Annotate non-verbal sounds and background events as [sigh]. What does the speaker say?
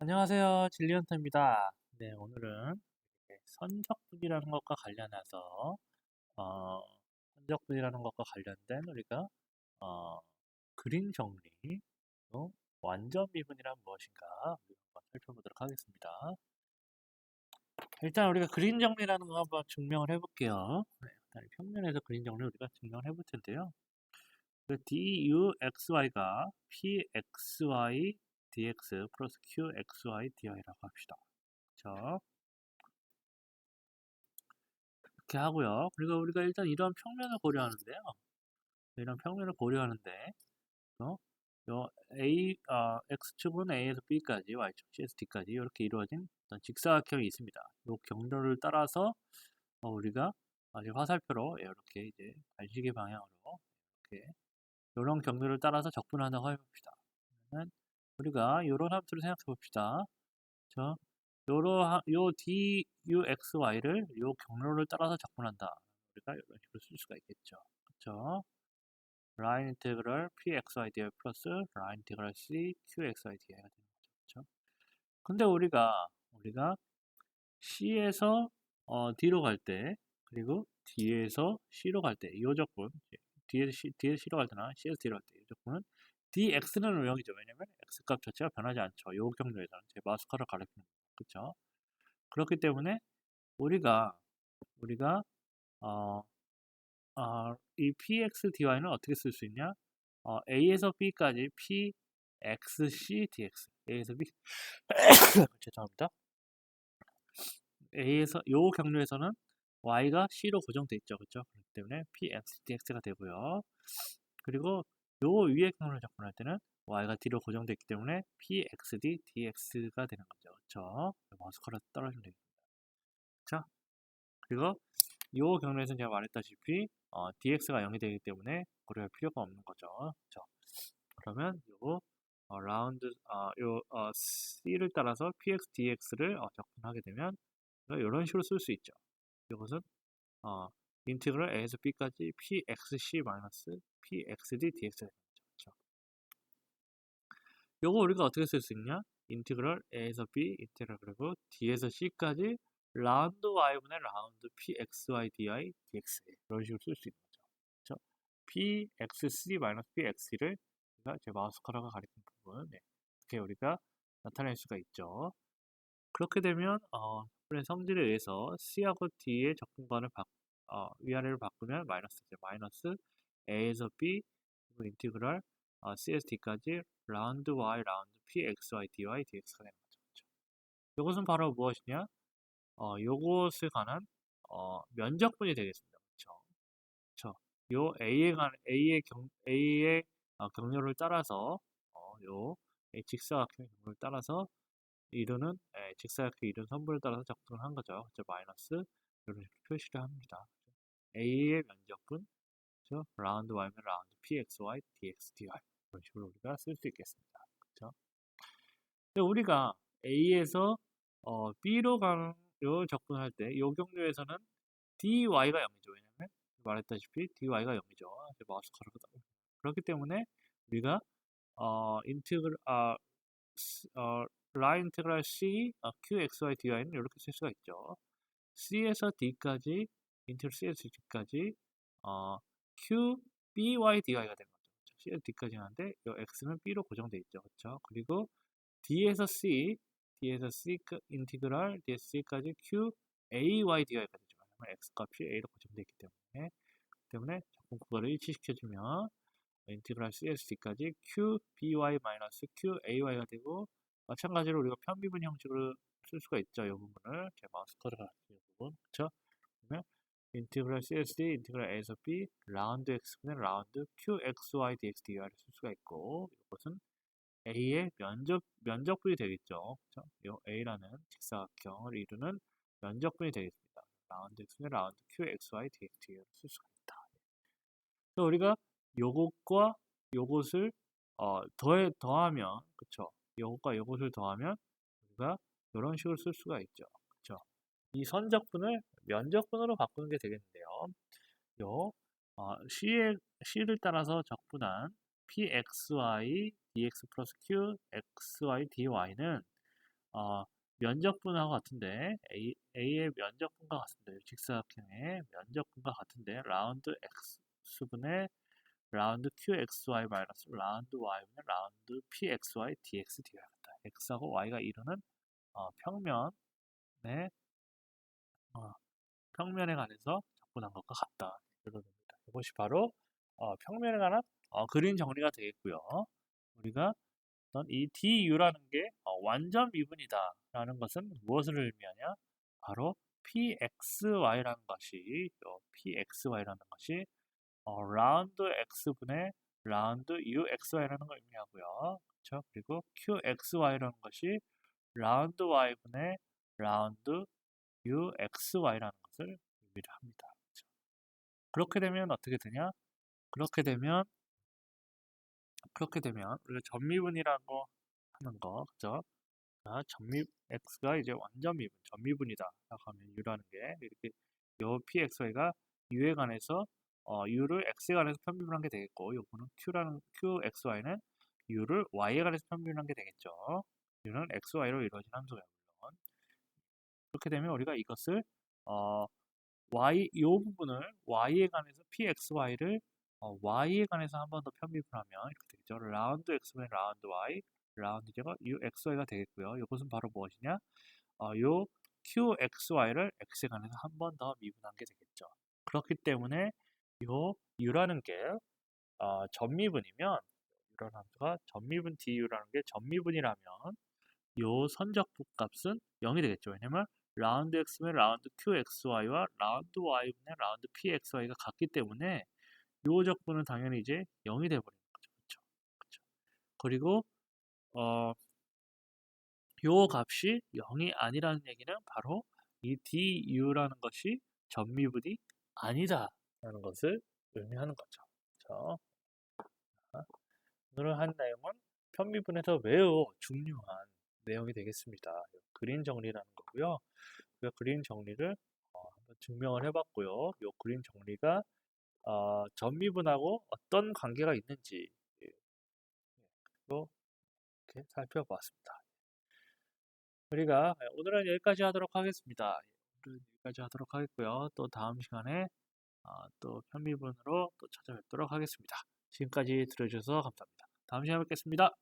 안녕하세요. 진리언터입니다. 네, 오늘은 선적분이라는 것과 관련해서 어, 선적분이라는 것과 관련된 우리가 어, 그림 정리, 또 완전 미분이란 무엇인가 한번 살펴보도록 하겠습니다. 일단 우리가 그림 정리라는 거 한번 증명을 해볼게요. 네, 평면에서 그림 정리 우리가 증명을 해볼 텐데요. 그 duxy가 pxy dx 플러스 qxy dy라고 합시다. 그렇죠? 이렇게 하고요. 그리고 우리가 일단 이런 평면을 고려하는데요. 이런 평면을 고려하는데 어? 요 a 어, x축은 a에서 b까지 y축 CST까지 이렇게 이루어진 직사각형이 있습니다. 이 경로를 따라서 어, 우리가 아주 화살표로 이렇게 이제 반시계 방향으로 이렇게 이런 경로를 따라서 적분한다고 해봅시다. 그러면 우리가 이런 함수를 생각해 봅시다. 저 요러 요 duxy를 요 경로를 따라서 적분한다. 우리가 이런 식으로 쓸 수가 있겠죠. 그렇죠? 라인 인테그럴 pxy dy 플러스 라인 인테그럴 c qxy dy가 되는 거죠. 그렇죠? 근데 우리가 우리가 c에서 어, d로 갈 때 그리고 d에서 c로 갈 때 이 조건 D에서, C, D에서 C로 갈 때나 C에서 D로 갈 때 이 조건은 dx는 0이죠. 왜냐면 x값 자체가 변하지 않죠. 요 경로에서는 제 마스카라 가리키는. 그렇죠? 그렇기 때문에 우리가 우리가 어, 어, 이 px dy는 어떻게 쓸 수 있냐? 어, a에서 b까지 pxc dx a에서 b [coughs] 죄송합니다. a에서 요 경로에서는 y가 c로 고정돼 있죠. 그렇죠? 그렇기 때문에 px dx가 되고요. 그리고 요 위의 경로를 접근할 때는 y가 d로 고정되기 때문에 pxd dx가 되는 거죠. 그렇죠? 마우스커를 떨어지면 되겠습니다. 자, 그리고 요 경로에서는 제가 말했다시피 어, dx가 0이 되기 때문에 고려할 필요가 없는 거죠. 그렇죠? 그러면 요 어, 라운드 어, 요 어, c를 따라서 px dx를 어, 접근하게 되면 이런 식으로 쓸 수 있죠. 이것은 어, 인티그럴 a에서 b까지 pxc 마이너스 pxd dx가 되는 거죠. 그렇죠? 요거 우리가 어떻게 쓸 수 있냐? 인티그럴 a에서 b 인티그럴 그리고 d에서 c까지 라운드 y분의 라운드 pxy dy dx 이런 식으로 쓸 수 있는 거죠. 그렇죠? pxc 마이너스 px를 우리가 제 마우스 커러가 가리킨 부분 네. 이렇게 우리가 나타낼 수가 있죠. 그렇게 되면 어, 성질에 의해서 c하고 d의 적분관을 바, 어, 위아래로 바꾸면 마이너스죠. 마이너스 a에서 b 그리고 인티그럴 어, CST까지 라운드 y 라운드 p x y dy dx가 되는 거죠. 그렇죠? 이것은 바로 무엇이냐? 어, 요것에 관한 어, 면적분이 되겠습니다. 그렇죠? 그렇죠? 요 a에 관 a의 경 a의 어, 경로를 따라서 어, 요 직사각형 경로를 따라서 이루는 예, 직사각형 이루는 선분을 따라서 적분을 한 거죠. 그렇죠? 마이너스 식으로 표시를 합니다. a의 면적분 그렇죠? 라운드 y면 라운드 pxy dx dy 이런 식으로 우리가 쓸 수 있겠습니다. 그렇죠? 근데 우리가 a에서 어, b로 가는 요 적분할 때이 경로에서는 dy가 0이죠. 왜냐면 말했다시피 dy가 0이죠. 마우스 커러가 그렇기 때문에 우리가 어, 인티그럴 아, 어, 라인 인테그랄 c 어, qxy dy는 이렇게 쓸 수가 있죠. C에서 d까지 인테그랄 c에서 d까지 어, q by dy가 되는 거죠. c에서 d까지 하는데 이 x는 b로 고정되어 있죠. 그렇죠? 그리고 d에서 c d에서 c 인티그랄 d에서 c까지 q ay dy가 되죠. 왜냐면 x 값이 a로 고정되어 있기 때문에 때문에 자꾸 그거를 일치시켜주면 인티그랄 c에서 d까지 q by 마이너스 q ay가 되고 마찬가지로 우리가 편미분 형식으로 쓸 수가 있죠. 이 부분을 제 마우스 커서가 이 부분 그렇죠? 그러면 인티그랄 CSD, 인티그랄 A에서 B, 라운드 X분의 라운드 QXY DX DY를 쓸 수가 있고 이것은 A의 면적, 면적분이 되겠죠. 그렇죠? 이 A라는 직사각형을 이루는 면적분이 되겠습니다. 라운드 X분의 라운드 QXY DX DY를 쓸 수가 있다. 그래서 우리가 요것과 요것을 어, 더해, 더하면 그쵸? 요것과 요것을 더하면 우리가 이런 식으로 쓸 수가 있죠. 이 선적분을 면적분으로 바꾸는 게 되겠는데요. 요 어, C의, C를 따라서 적분한 pxy dx 플러스 q xy dy는 어, 면적분하고 같은데 A, A의 면적분과 같은데 직사각형의 면적분과 같은데 라운드 x분의 라운드 qxy 마이너스 라운드 y분의 라운드 pxy dx dy 같다. x하고 y가 이루는 어, 평면의 어, 평면에 관해서 접근한 것과 같다. 이렇습니다. 이것이 바로 어, 평면에 관한 어, 그림 정리가 되겠고요. 우리가 이 du라는 게 어, 완전 미분이다 라는 것은 무엇을 의미하냐? 바로 pxy라는 것이 요 pxy라는 것이 어, 라운드 x분의 라운드 uxy라는 걸 의미하고요. 그렇죠? 그리고 qxy라는 것이 라운드 y분의 라운드 uxy라는 것을 의미를 합니다. 그렇죠? 그렇게 되면 어떻게 되냐? 그렇게 되면 그렇게 되면 우리가 전미분이라고 하는 거, 그죠? 자, 전미 x가 이제 완전 미분, 전미분이다. 라고 하면 u라는 게 이렇게 요 pxy가 u에 관해서 어, u를 x에 관해서 편미분한 게 되겠고, 요거는 q라는 qxy는 u를 y에 관해서 편미분한 게 되겠죠. u는 xy로 이루어진 함수예요, 물론. 그렇게 되면 우리가 이것을 어, y 요 부분을 y에 관해서 pxy를 어, y에 관해서 한 번 더 편미분하면 이렇게 되겠죠. 라운드 x분의 라운드 y, 라운드 제가 uxy가 되겠고요. 이것은 바로 무엇이냐? 어, 요 qxy를 x에 관해서 한 번 더 미분한 게 되겠죠. 그렇기 때문에 요 u라는 게 어, 전미분이면 이런 함수가 전미분 du라는 게 전미분이라면 요 선적분 값은 0이 되겠죠. 왜냐면 라운드 x분의 라운드 qxy와 라운드 y분의 라운드 pxy가 같기 때문에 요 적분은 당연히 이제 0이 돼버리는 거죠. 그렇죠? 그렇죠? 그리고 어, 요 값이 0이 아니라는 얘기는 바로 이 du라는 것이 전미분이 아니다라는 것을 의미하는 거죠. 그렇죠? 오늘 한 내용은 편미분에서 매우 중요한 내용이 되겠습니다. 그림 정리라는 거고요. 그 그림 정리를 어, 증명을 해봤고요. 이 그림 정리가 어, 전미분하고 어떤 관계가 있는지 예, 또 이렇게 살펴보았습니다. 우리가 오늘은 여기까지 하도록 하겠습니다. 오늘은 여기까지 하도록 하겠고요. 또 다음 시간에 어, 또 편미분으로 또 찾아뵙도록 하겠습니다. 지금까지 들어주셔서 감사합니다. 다음 시간에 뵙겠습니다.